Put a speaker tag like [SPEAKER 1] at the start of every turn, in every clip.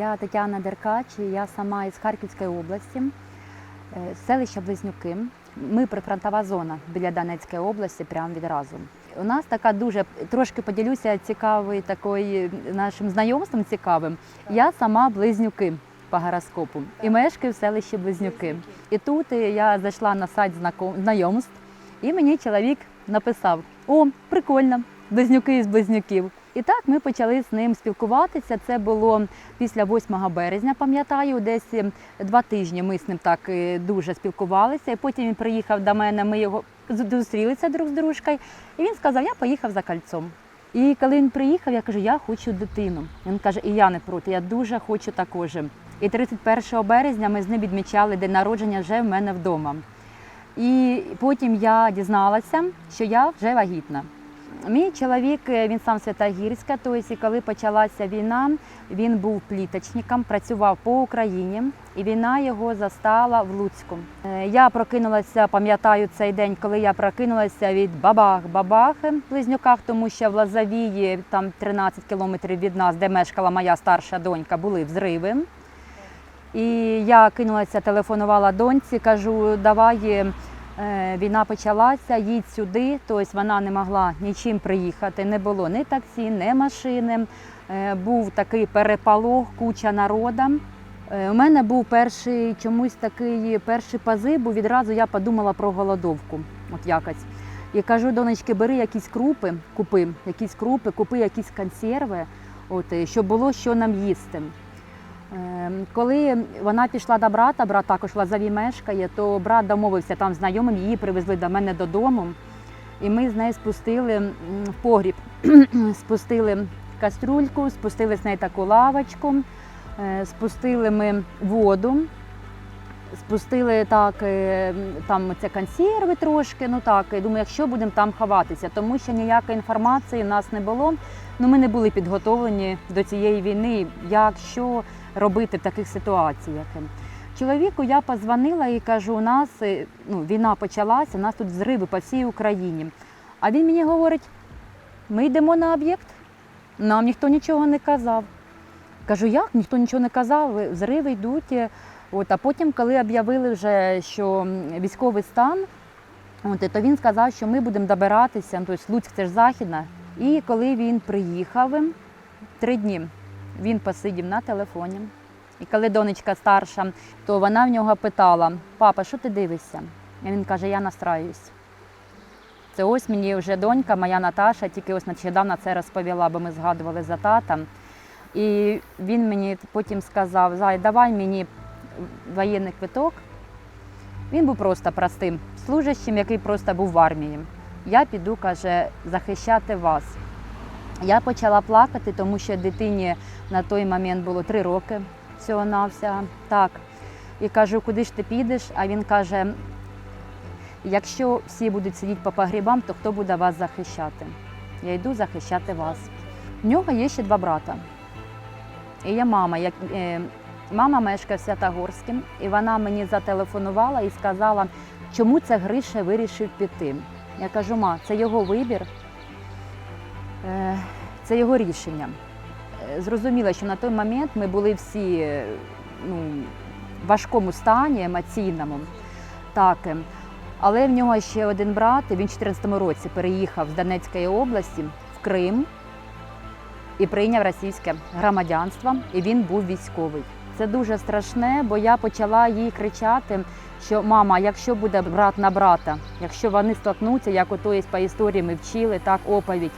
[SPEAKER 1] Я Тетяна Деркач, і я сама із Харківської області, е, селище Близнюки. Ми прифронтова зона біля Донецької області, прямо відразу. У нас така дуже трошки поділюся цікавою такою нашим знайомством цікавим. Я сама близнюки по гороскопу і мешкаю в селищі Близнюки. І тут е, я зайшла на сайт знайомств, і мені чоловік написав: О, прикольно, близнюки із близнюків. І так ми почали з ним спілкуватися. Це було після 8 березня, пам'ятаю, десь е, два тижні ми з ним так е, дуже спілкувалися. І потім він приїхав до мене, ми його зустрілися друг з дружкою, і він сказав, я поїхав за кольцом. І коли він приїхав, я кажу, я хочу дитину. Він каже, і я не проти, я дуже хочу також. І 31 березня ми з ним відмічали день народження вже в мене вдома. І потім я дізналася, що я вже вагітна. Мій чоловік е, він сам Святогірська, тобто, коли почалася війна, він був пліточником, працював по Україні, і війна його застала в Луцьку. Е, Я прокинулася, пам'ятаю цей день, коли я прокинулася від бабах-бабах в близнюках, тому що в Лазавії, там 13 кілометрів від нас, де мешкала моя старша донька, були взриви. І я кинулася, телефонувала доньці, кажу, давай. Е, Війна почалася, їдь сюди. Тобто вона не могла нічим приїхати. Не було ні таксі, ні машини. Е, Був такий переполох, куча народа. Е, У мене був перший чомусь такий перший позив, бо відразу я подумала про голодовку. От якось. І кажу, донечки, бери якісь крупи, купи, якісь крупи, купи якісь консерви, от, щоб було що нам їсти. Е, Коли вона пішла до брата, брат також в Лазаві мешкає, то брат домовився там знайомим, її привезли до мене додому. І ми з нею спустили в погріб, спустили кастрюльку, спустили з неї таку лавочку, е, спустили ми воду, спустили так, е, там це консерви трошки. Ну так, і думаю, якщо будемо там ховатися, тому що ніякої інформації в нас не було. Ну, ми не були підготовлені до цієї війни, як що робити в таких ситуаціях. Чоловіку я позвонила і кажу, у нас е, ну, війна почалася, у нас тут зриви по всій Україні. А він мені говорить, ми йдемо на об'єкт, нам ніхто нічого не казав. Кажу, як ніхто нічого не казав, зриви йдуть. е, От, а потім, коли об'явили вже, що військовий стан, от, то він сказав, що ми будемо добиратися, тобто Луцьк це ж західна. І коли він приїхав, три дні він посидів на телефоні. І коли донечка старша, то вона в нього питала: папа, що ти дивишся? І він каже, я настраюсь. Це ось мені вже донька, моя Наташа, тільки ось нещодавно це розповіла, бо ми згадували за тата. І він мені потім сказав: Зай, давай мені воєнний квиток. Він був просто простим служащим, який просто був в армії. Я піду, каже, захищати вас. Я почала плакати, тому що дитині на той момент було три роки всього навсього Так. І кажу, куди ж ти підеш? А він каже: якщо всі будуть сидіти по погрібам, то хто буде вас захищати? Я йду захищати вас. В нього є ще два брата. І є мама. Як, е, мама мешкає в Святогорську, і вона мені зателефонувала і сказала, чому це Гриша вирішив піти. Я кажу, ма, це його вибір, е, це його рішення. Зрозуміло, що на той момент ми були всі ну, в важкому стані емоційному. Так. е, Але в нього ще один брат, він в 2014 році переїхав з Донецької області в Крим і прийняв російське громадянство, і він був військовий. Це дуже страшне, бо я почала їй кричати, що мама, якщо буде брат на брата, якщо вони столкнуться, як ото по історії ми вчили, так оповідь,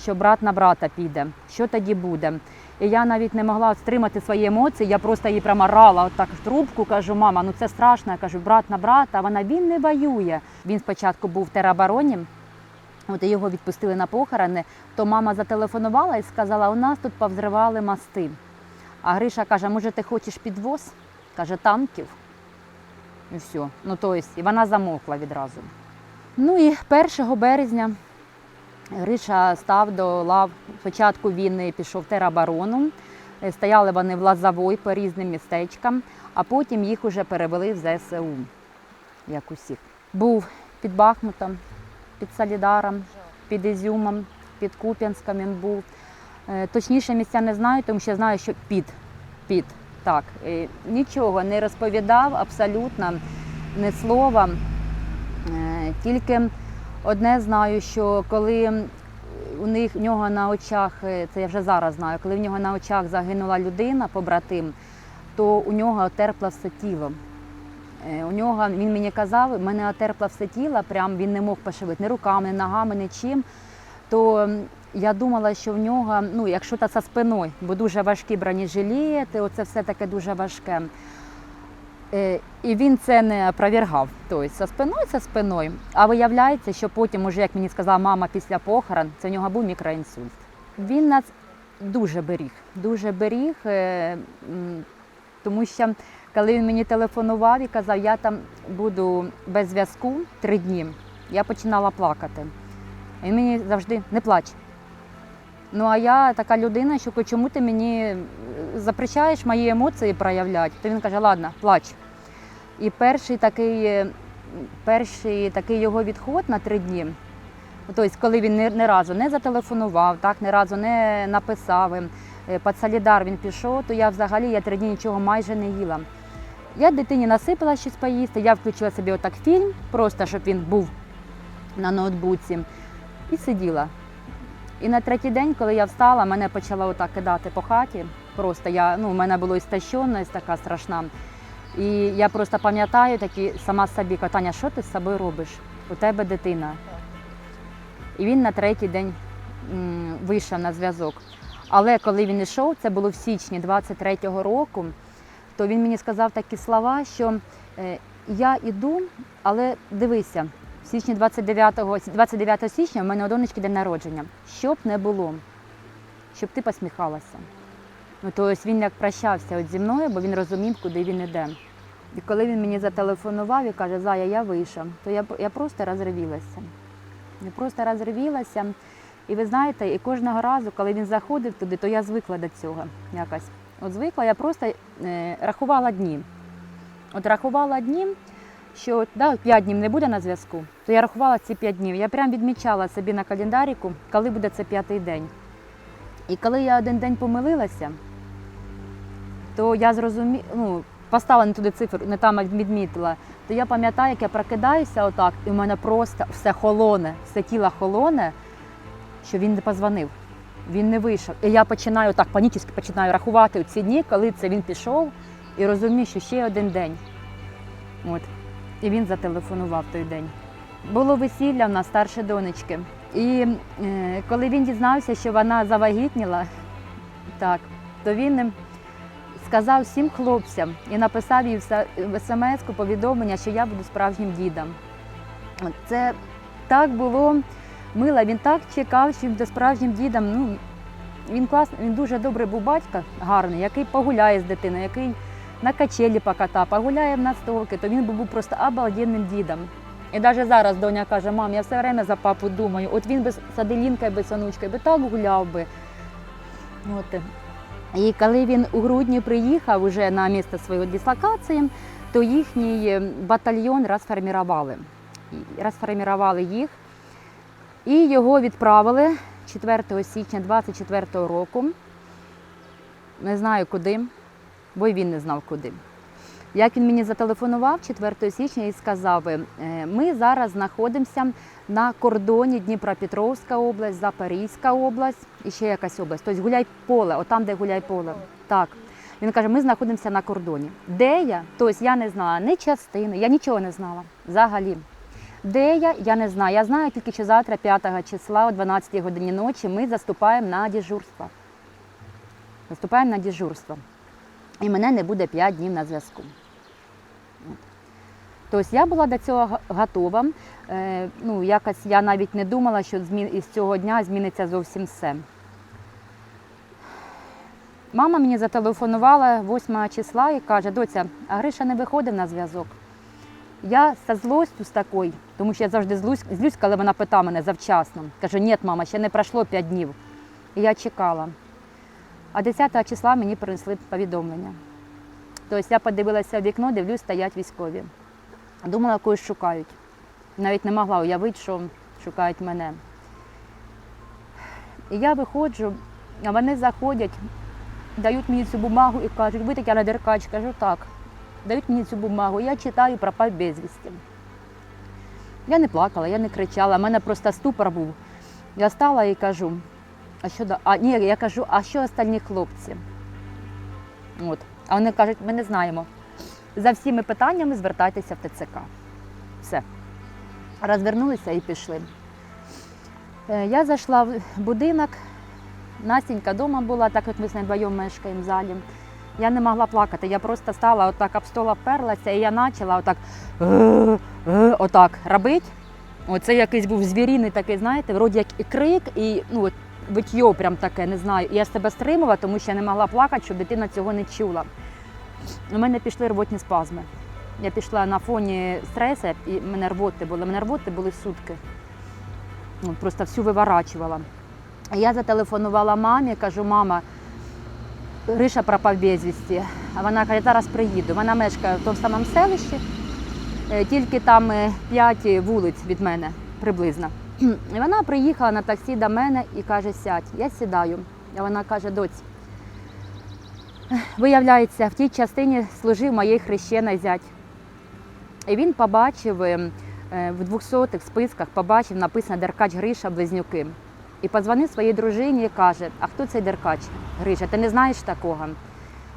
[SPEAKER 1] що брат на брата піде, що тоді буде? І я навіть не могла стримати свої емоції, я просто їй прямо рала отак в трубку, кажу, мама, ну це страшно. Я кажу, брат на брата, вона він не воює. Він спочатку був в теробороні, От його відпустили на похорони, то мама зателефонувала і сказала, у нас тут повзривали мости. А Гриша каже, може, ти хочеш підвоз? Каже, танків. І все. Ну, то есть, і вона замовкла відразу. Ну і 1 березня Гриша став до лав початку війни, пішов в тероборону. Е, Стояли вони в Лазовой по різним містечкам, а потім їх уже перевели в ЗСУ, як усіх. Був під Бахмутом, під Солідаром, під Ізюмом, під Куп'янськом він був. Е, Точніше місця не знаю, тому що знаю, що під Піт, так. Е, Нічого не розповідав абсолютно, ні слова. Тільки одне знаю, що коли у них в нього на очах, е, це я вже зараз знаю, коли в нього на очах загинула людина, побратим, то у нього терпло все тіло. Е, У нього він мені казав, мене отерпло все тіло, прям він не мог пошевити ні руками, ні ногами, нічим. То я думала, що в нього, ну, якщо та за спиною, бо дуже важкі бронежилети, оце все таке дуже важке. Е, І він це не опровергав. Тобто за спиною це спиною. А виявляється, що потім, уже, як мені сказала мама після похорон, це в нього був мікроінсульт. Він нас дуже беріг, дуже беріг, е, тому що коли він мені телефонував і казав, я там буду без зв'язку три дні, я починала плакати. Він мені завжди не плач. Ну а я така людина, що чому ти мені е, запрещаєш мої емоції проявляти? То він каже, ладно, плач. І перший такий, е, перший такий його відход на три дні. Тобто, коли він ні, ні разу не зателефонував, так, ні разу не написав, е, під Солідар він пішов, то я взагалі я три дні нічого майже не їла. Я дитині насипала щось поїсти, я включила собі отак фільм, просто щоб він був на ноутбуці, і сиділа. І на третій день, коли я встала, мене почало отак кидати по хаті. Просто я, ну, у мене була істощеність така страшна. І я просто пам'ятаю такі сама собі, Таня, що ти з собою робиш? У тебе дитина. І він на третій день вийшов на зв'язок. Але коли він йшов, це було в січні 23-го року, то він мені сказав такі слова, що е, я іду, але дивися, в січні 29, 29 січня в мене у донечки день народження. Щоб не було, щоб ти посміхалася. Ну, тобто він як прощався от зі мною, бо він розумів, куди він іде. І коли він мені зателефонував і каже, Зая, я вийшов, то я, я просто розривілася. Я просто розривілася. І ви знаєте, і кожного разу, коли він заходив туди, то я звикла до цього якось. От звикла, я просто е, рахувала дні. От рахувала дні, що да, 5 днів не буде на зв'язку, то я рахувала ці 5 днів. Я прям відмічала собі на календаріку, коли буде це п'ятий день. І коли я один день помилилася, то я зрозуміла, ну, поставила не туди цифру, не там відмітила, то я пам'ятаю, як я прокидаюся отак, і в мене просто все холоне, все тіло холоне, що він не позвонив. Він не вийшов. І я починаю так панічно починаю рахувати ці дні, коли це він пішов, і розумію, що ще один день. От. І він зателефонував той день. Було весілля в нас старші донечки. І е, коли він дізнався, що вона завагітніла, так, то він сказав всім хлопцям і написав їй в смс-ку повідомлення, що я буду справжнім дідом. Це так було мило, він так чекав, що він буде справжнім дідом. Ну, він класний, він дуже добрий був батько, гарний, який погуляє з дитиною, який на качелі поката, погуляє в настолки, то він був просто обалденним дідом. І навіть зараз доня каже, мам, я все время за папу думаю, от він би з Аделінкою, би з онучкою би так гуляв би. От. І коли він у грудні приїхав уже на місце своєї дислокації, то їхній е, батальйон розформували. Розформували їх. І його відправили 4 січня 24 року. Не знаю куди, бо й він не знав куди. Як він мені зателефонував 4 січня і сказав, е, ми зараз знаходимося на кордоні Дніпропетровська область, Запорізька область і ще якась область. Тобто гуляй поле, отам, де гуляй поле. Так. Він каже, ми знаходимося на кордоні. Де я? Тобто я не знала ні частини, я нічого не знала взагалі. Де я, я не знаю. Я знаю тільки, що завтра, 5 числа, о 12 годині ночі, ми заступаємо на дежурство. Заступаємо на дежурство. І мене не буде 5 днів на зв'язку. Тобто я була до цього готова. Е, ну, якось я навіть не думала, що із цього дня зміниться зовсім все. Мама мені зателефонувала 8 числа і каже, доця, а Гриша не виходив на зв'язок. Я зі злостю з такою, тому що я завжди злюсь, коли вона питає мене завчасно. Кажу, ні, мама, ще не пройшло 5 днів. І я чекала. А 10 числа мені принесли повідомлення. Тобто я подивилася в вікно, дивлюсь, стоять військові. Думала, когось шукають. Навіть не могла уявити, що шукають мене. І я виходжу, а вони заходять дають мені цю бумагу і кажуть, ви Тетяна Деркач, кажу так. Дають мені цю бумагу, я читаю, пропав безвісті. Я не плакала, я не кричала, в мене просто ступор був. Я стала і кажу, а що? А ні, я кажу, а що остальні хлопці? От. А вони кажуть, ми не знаємо. За всіми питаннями звертайтеся в ТЦК. Все. Розвернулися і пішли. Е, Я зайшла в будинок, Настенька вдома була, так як ми з нею вдвоєм мешкаємо в залі. Я не могла плакати, я просто стала отак об стол оперлася, і я почала отак, «Е, е», отак робити. Оце якийсь був звіріний такий, знаєте, вроді як і крик, і ну, от витьо прям таке, не знаю. Я себе стримувала, тому що я не могла плакати, щоб дитина цього не чула. У мене пішли рвотні спазми. Я пішла на фоні стресу, і мене рвоти були. Мене рвоти були сутки. Ну, Просто всю виворачувала. Я зателефонувала мамі, кажу, мама, Гриша пропав безвісті. А вона каже, зараз приїду. Вона мешкає в тому самому селищі, е, тільки там е, п'ять вулиць від мене приблизно. І вона приїхала на таксі до мене і каже, сядь, я сідаю. А вона каже, доць, виявляється, в тій частині служив моєї хрещений зять. І він побачив е, е, в 200-х списках, побачив написано Деркач Гриша Близнюки. І подзвонив своїй дружині і каже, а хто цей Деркач? Гриша, ти не знаєш такого?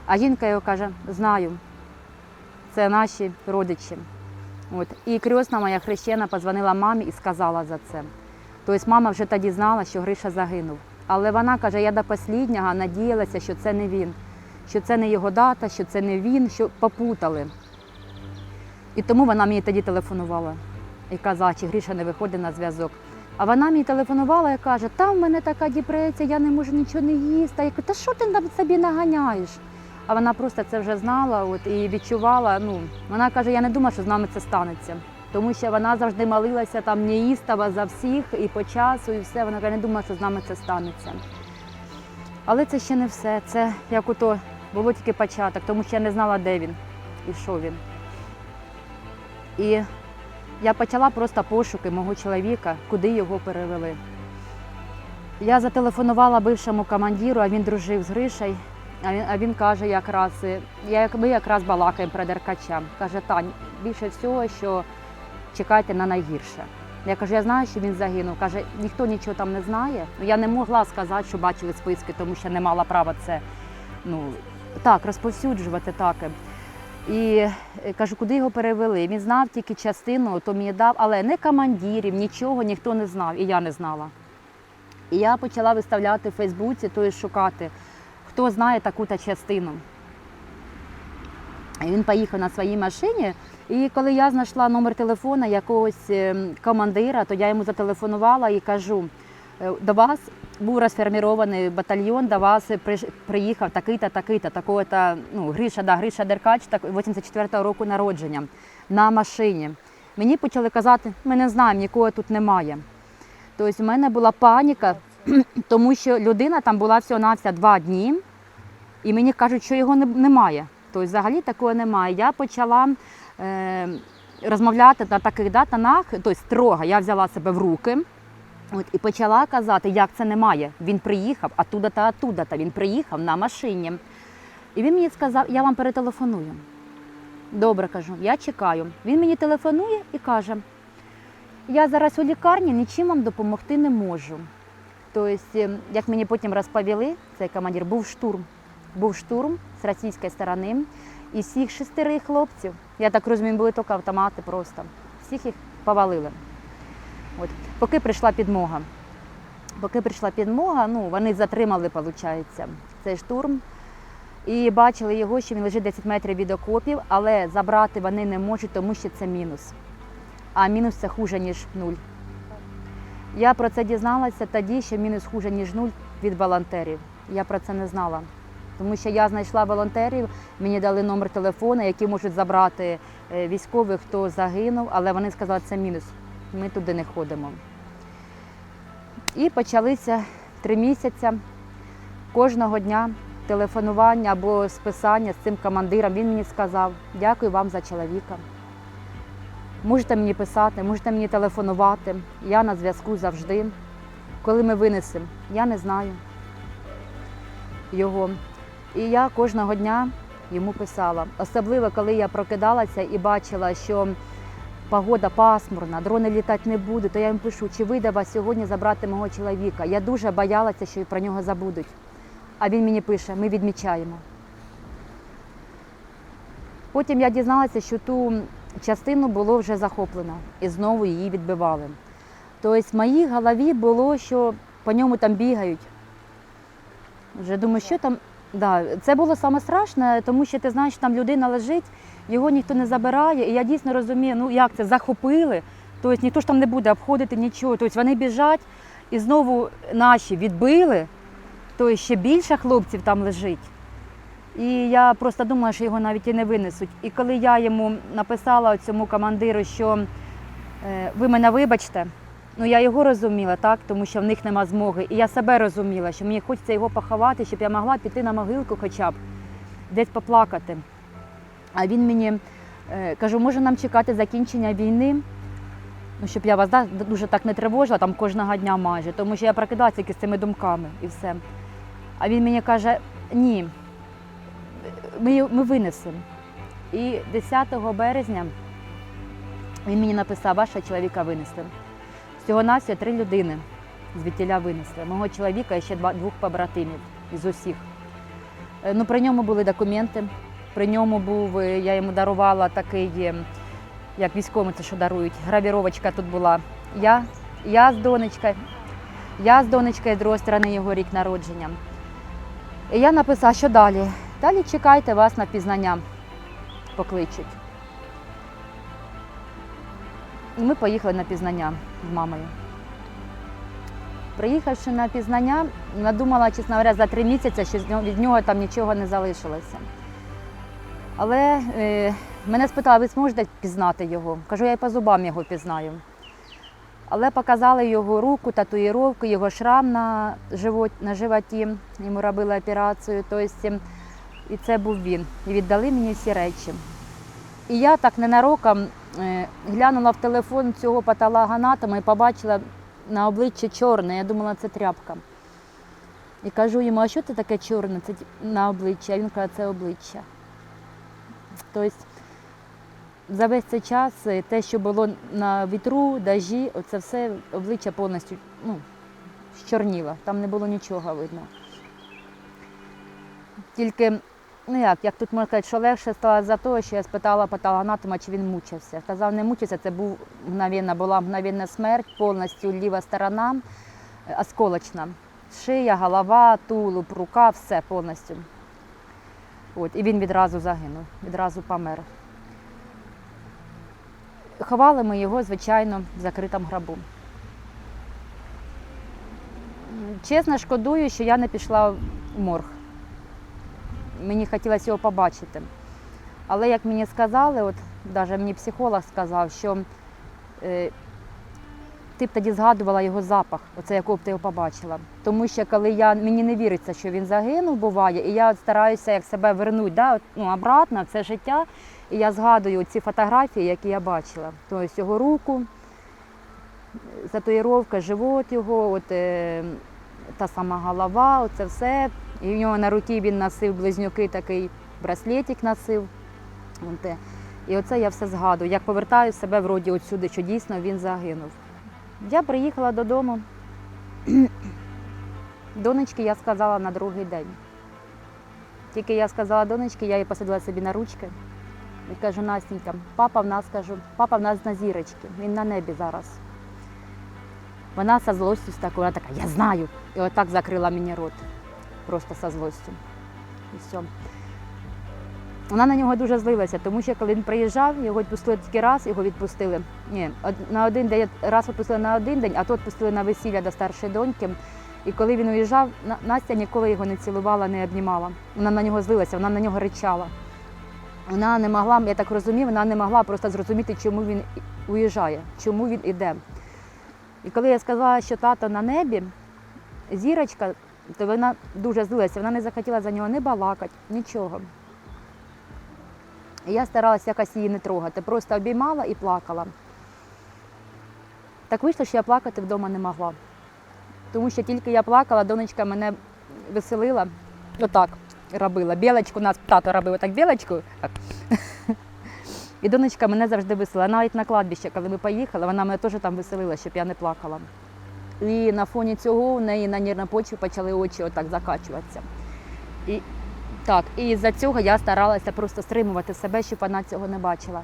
[SPEAKER 1] А жінка його каже, знаю. Це наші родичі. От. І крісна моя хрещена подзвонила мамі і сказала за це. Тобто мама вже тоді знала, що Гриша загинув. Але вона каже, я до останнього надіялася, що це не він, що це не його дата, що це не він, що попутали. І тому вона мені тоді телефонувала і казала, чи Гріша не виходить на зв'язок. А вона мені телефонувала і каже, там в мене така депресія, я не можу нічого не їсти. Я кажу, та що ти собі наганяєш? А вона просто це вже знала от, і відчувала. Ну, вона каже, я не думала, що з нами це станеться. Тому що вона завжди молилася там неїстава за всіх і по часу, і все. Вона каже, не думала, що з нами це станеться. Але це ще не все. Це як ото було тільки початок, тому що я не знала, де він і що він. І я почала просто пошуки мого чоловіка, куди його перевели. Я зателефонувала бившому командиру, а він дружив з Гришею. А він, а він каже, якраз, я, ми якраз балакаємо про Деркача. Каже, Тань, більше всього, що чекайте на найгірше. Я кажу, я знаю, що він загинув. Каже, ніхто нічого там не знає. Ну, Я не могла сказати, що бачили списки, тому що не мала права це ну, так, розповсюджувати так. І е, кажу, куди його перевели? Він знав тільки частину, то мені дав, але не командирів, нічого ніхто не знав, і я не знала. І я почала виставляти в Фейсбуці, то і шукати, хто знає таку-то частину. Він поїхав на своїй машині. І коли я знайшла номер телефона якогось е, командира, то я йому зателефонувала і кажу: «Е, до вас був розформований батальйон, до вас приїхав такий-то, такий-то, такого-то, ну, Гриша, да, Гриша Деркач, 84-го року народження на машині. Мені почали казати, ми не знаємо, нікого тут немає. Тобто в мене була паніка, тому що людина там була всього-навсього два дні, і мені кажуть, що його немає. Тобто взагалі такого немає. Я почала е, розмовляти на таких да, тобто строго, я взяла себе в руки. От, і почала казати, як це немає. Він приїхав оттуда та оттуда, та він приїхав на машині. І він мені сказав, я вам перетелефоную. Добре, кажу, я чекаю. Він мені телефонує і каже, я зараз у лікарні нічим вам допомогти не можу. Тобто, як мені потім розповіли, цей командир, був штурм. Був штурм з російської сторони. І всіх шестерих хлопців, я так розумію, були тільки автомати просто. Всіх їх повалили. От. Поки прийшла підмога. Поки прийшла підмога, ну, вони затримали, виходить, цей штурм. І бачили його, що він лежить 10 метрів від окопів, але забрати вони не можуть, тому що це мінус. А мінус це хуже, ніж нуль. Я про це дізналася тоді, що мінус хуже, ніж нуль від волонтерів. Я про це не знала. Тому що я знайшла волонтерів, мені дали номер телефону, які можуть забрати е, військових, хто загинув, але вони сказали, що це мінус. Ми туди не ходимо. І почалися три місяці кожного дня телефонування або списання з цим командиром. Він мені сказав, дякую вам за чоловіка. Можете мені писати, можете мені телефонувати. Я на зв'язку завжди. Коли ми винесемо, я не знаю його. І я кожного дня йому писала. Особливо, коли я прокидалася і бачила, що погода пасмурна, дрони літати не будуть, то я їм пишу, чи вийде вас сьогодні забрати мого чоловіка. Я дуже боялася, що про нього забудуть. А він мені пише: ми відмічаємо. Потім я дізналася, що ту частину було вже захоплено і знову її відбивали. Тобто в моїй голові було, що по ньому там бігають. Вже думаю, що там. Да, це було саме страшне, тому що ти знаєш, там людина лежить, його ніхто не забирає. І я дійсно розумію, ну як це захопили. Тобто ніхто ж там не буде обходити нічого. Тобто вони біжать і знову наші відбили, тобто ще більше хлопців там лежить. І я просто думала, що його навіть і не винесуть. І коли я йому написала цьому командиру, що е, ви мене вибачте, ну я його розуміла, так, тому що в них нема змоги. І я себе розуміла, що мені хочеться його поховати, щоб я могла піти на могилку хоча б десь поплакати. А він мені е, кажу, може нам чекати закінчення війни, ну, щоб я вас да, дуже так не тривожила, там кожного дня майже, тому що я прокидалася тільки з цими думками і все. А він мені каже, ні, ми, ми винесемо. І 10 березня він мені написав, вашого чоловіка винесли. Всього навсього три людини звідтіля винесли. Мого чоловіка і ще двох побратимів із усіх. Е, Ну, при ньому були документи. При ньому був, е, я йому дарувала такий, е, як військовим це що дарують, гравіровочка тут була. Я, я з донечкою, я з донечкою з другої сторони його рік народження. І я написала, що далі. Далі чекайте вас на пізнання, покличуть. І ми поїхали на пізнання з мамою. Приїхавши на пізнання, надумала, чесно говоря, за три місяці, що від нього там нічого не залишилося. Але е, мене спитали, ви зможете пізнати його? Кажу, я і по зубам його пізнаю. Але показали його руку, татуїровку, його шрам на, живот, на животі. Йому робили операцію. Тобто, і це був він. І віддали мені всі речі. І я так ненароком глянула в телефон цього патологоанатома і побачила на обличчі чорне. Я думала, це тряпка. І кажу йому, а що це таке чорне це на обличчі? А він каже, це обличчя. Тобто за весь цей час е, те, що було на вітру, дажі, оце все обличчя повністю ну, щорніло. Там не було нічого видно. Тільки, ну як, як тут можна сказати, що легше стало за те, що я спитала патологоанатома, чи він мучився. Казав, не мучився, це був мгновенна, була мгновенна смерть, повністю ліва сторона, е, осколочна. Шия, голова, тулуб, рука, все повністю. От, і він відразу загинув, відразу помер. Ховали ми його, звичайно, в закритому гробу. Чесно, шкодую, що я не пішла в морг. Мені хотілося його побачити. Але як мені сказали, от навіть мені психолог сказав, що е, ти б тоді згадувала його запах, оце якого б ти його побачила. Тому що коли я мені не віриться, що він загинув, буває, і я от стараюся як себе вернути да, от, ну, обратно в це життя. І я згадую ці фотографії, які я бачила. Тобто його руку, татуїровка, живот його, от, е, та сама голова, оце все. І в нього на руці він носив близнюки, такий браслетик носив. І оце я все згадую. Як повертаю себе вроді отсюди, що дійсно він загинув. Я приїхала додому. Донечки я сказала на другий день. Тільки я сказала донечки, я її посадила собі на ручки. І кажу, Настенька, папа в нас кажу, папа в нас на зірочці, він на небі зараз. Вона со злостю такою, вона така, я знаю. І отак закрила мені рот. Просто со злостю. І все. Вона на нього дуже злилася, тому що коли він приїжджав, його відпустили тільки раз, його відпустили. Ні, на один день раз відпустили на один день, а то відпустили на весілля до старшої доньки. І коли він уїжджав, Настя ніколи його не цілувала, не обнімала. Вона на нього злилася, вона на нього ричала. Вона не могла, я так розумію, вона не могла просто зрозуміти, чому він уїжджає, чому він іде. І коли я сказала, що тато на небі, зірочка, то вона дуже злилася, вона не захотіла за нього не балакати, нічого. Я старалася якось її не трогати, просто обіймала і плакала. Так вийшло, що я плакати вдома не могла. Тому що тільки я плакала, донечка мене веселила. Отак. робила. Білочку у нас тато робив так білочку. Так. І донечка мене завжди веселила. Навіть на кладбище, коли ми поїхали, вона мене теж там веселила, щоб я не плакала. І на фоні цього у неї на нервній почві почали очі отак закачуватися. І так, і за цього я старалася просто стримувати себе, щоб вона цього не бачила.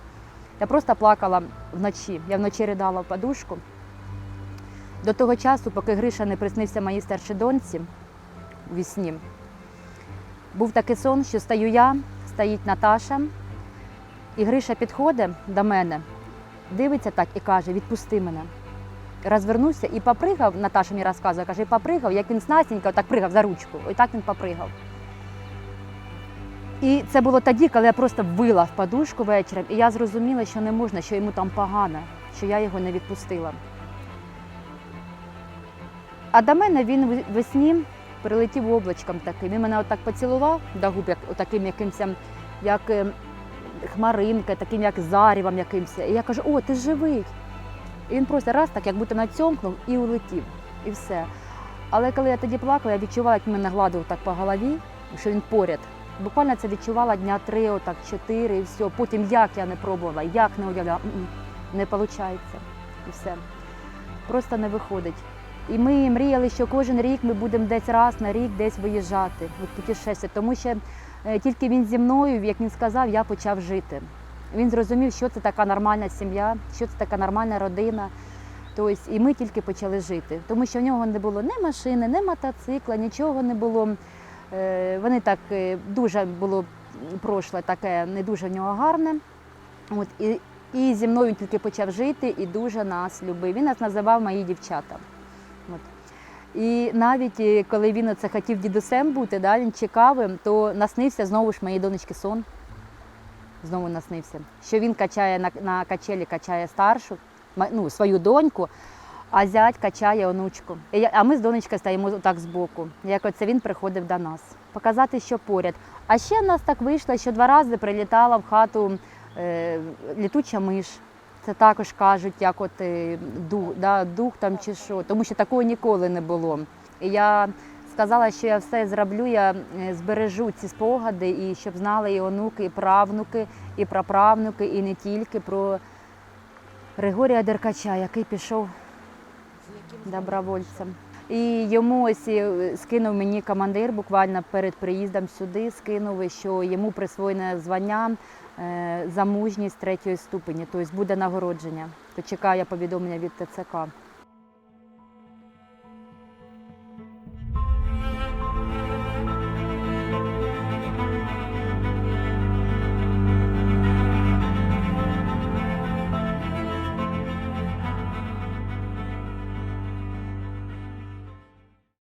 [SPEAKER 1] Я просто плакала вночі. Я вночі ридала в подушку. До того часу, поки Гриша не приснився моїй старшій доньці у вісні, був такий сон, що стою я, стоїть Наташа, і Гриша підходить до мене, дивиться так і каже: відпусти мене. Розвернувся і попригав, Наташа мені розказує, каже, і попригав, як він снасенько, так пригав за ручку. Ось так він попригав. І це було тоді, коли я просто вбила в подушку вечором, і я зрозуміла, що не можна, що йому там погано, що я його не відпустила. А до мене він весні прилетів облачком таким. Він мене отак поцілував до губ, як таким якимось, як е, хмаринка, таким як зарівом якимось. І я кажу, о, ти живий. І він просто раз так, як будто нацьомкнув і улетів. І все. Але коли я тоді плакала, я відчувала, як мене гладив так по голові, що він поряд. Буквально це відчувала дня три, отак чотири, і все. Потім як я не пробувала, як не уявляла, не виходить. І все. Просто не виходить. І ми мріяли, що кожен рік ми будемо десь раз на рік десь виїжджати, от путешествувати. Тому що е, тільки він зі мною, як він сказав, я почав жити. Він зрозумів, що це така нормальна сім'я, що це така нормальна родина. Тобто, і ми тільки почали жити, тому що в нього не було ні машини, ні мотоцикла, нічого не було. Е, Вони так е, дуже було прошле таке, не дуже в нього гарне. От, і, і зі мною він тільки почав жити і дуже нас любив. Він нас називав мої дівчата. От. І навіть е, коли він оце хотів дідусем бути, да, він чекав, то наснився знову ж моїй донечки сон. Знову наснився. Що він качає на, на качелі, качає старшу, ну, свою доньку, а зять качає онучку. А ми з донечкою стоїмо так збоку. Як оце він приходив до нас. Показати, що поряд. А ще в нас так вийшло, що два рази прилітала в хату е, літуча миш. Це також кажуть, як от е, дух, да, дух там чи що, тому що такого ніколи не було. І я сказала, що я все зроблю, я е, збережу ці спогади, і щоб знали і онуки, і правнуки, і праправнуки, і не тільки про Григорія Деркача, який пішов добровольцем. І йому ось е, скинув мені командир буквально перед приїздом сюди, скинув, що йому присвоєне звання е, за мужність третьої ступені, тобто буде нагородження. То повідомлення від ТЦК.